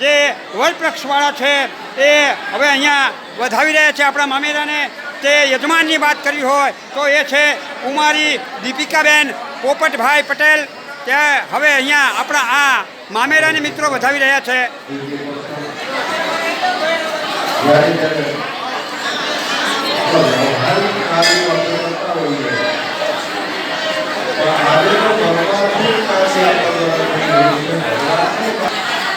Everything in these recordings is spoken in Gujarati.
જે વરપ્રક્ષવાળા છે, એ હવે અહીંયા વધાવી રહ્યા છે આપણા મામેરાને. તે યજમાનની વાત કરવી હોય તો એ છે કુમારી દીપિકાબેન પોપટભાઈ પટેલ. તે હવે અહીંયા આપણા આ મામેરાને મિત્રો વધાવી રહ્યા છે.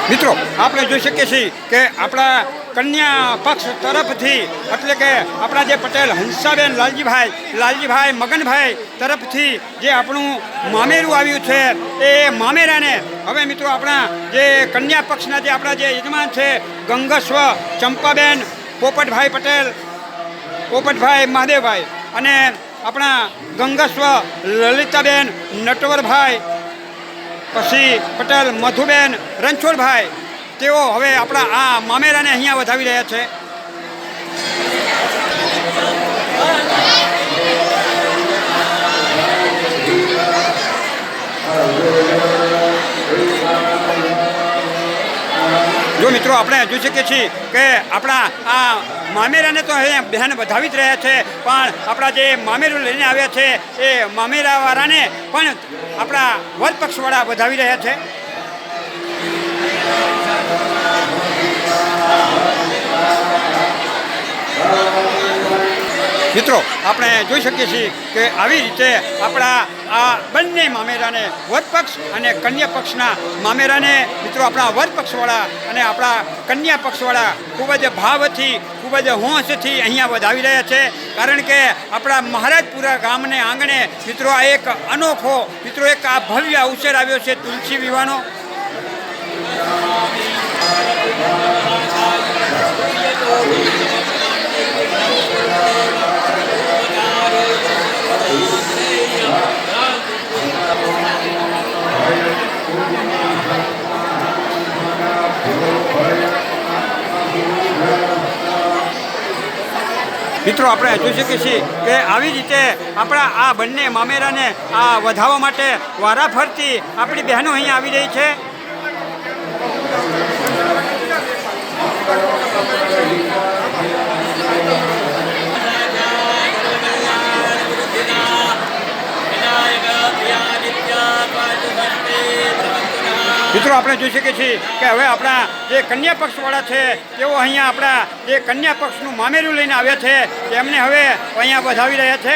મિત્રો, આપણે જોઈ શકીએ છીએ કે આપણા કન્યા પક્ષ તરફથી, એટલે કે આપણા જે પટેલ હંસાબેન લાલજીભાઈ લાલજીભાઈ મગનભાઈ તરફથી જે આપણું મામેરું આવ્યું છે, એ મામેરાને હવે મિત્રો આપણા જે કન્યા પક્ષના જે આપણા જે યજમાન છે, ગંગસ્વ ચંપાબેન, પોપટભાઈ પટેલ, પોપટભાઈ મહાદેવભાઈ અને આપણા ગંગસ્વ લલિતાબેન નટવરભાઈ પછી પટેલ મધુબેન રણછોડભાઈ તેઓ હવે આપણા આ મામેરાને અહીંયા વધાવી રહ્યા છે. મિત્રો, આપણે જોઈ શકીએ છીએ કે આપણા આ મામેરાને તો હવે બહેન વધાવી જ રહ્યા છે, પણ આપણા જે મામેરું લઈને આવ્યા છે, એ મામેરાવાળાને પણ આપણા વધ પક્ષવાળા વધાવી રહ્યા છે. મિત્રો, આપણે જોઈ શકીએ છીએ કે આવી રીતે આપણા આ બંને મામેરાને વધ પક્ષ અને કન્યા પક્ષના મામેરાને, મિત્રો, આપણા વધ પક્ષવાળા અને આપણા કન્યા પક્ષવાળા ખૂબ જ ભાવથી, ખૂબ જ હોંશથી અહીંયા વધાવી રહ્યા છે. કારણ કે આપણા મહારાજપુરા ગામને આંગણે, મિત્રો, આ એક અનોખો, મિત્રો, એક આ ભવ્ય અવસર આવ્યો છે તુલસી વિવાહનો. મિત્રો, આપણે જોઈ શકીએ છીએ કે આવી રીતે આપણા આ બંને મામેરાને આ વધાવવા માટે વારાફરતી આપણી બહેનો અહીંયા આવી રહી છે. મિત્રો, આપણે જોઈ શકીએ છીએ કે હવે આપણા જે કન્યા પક્ષવાળા છે, તેઓ અહીંયા આપણા જે કન્યા પક્ષનું મામેરું લઈને આવ્યા છે, તેમને હવે અહીંયા વધાવી રહ્યા છે.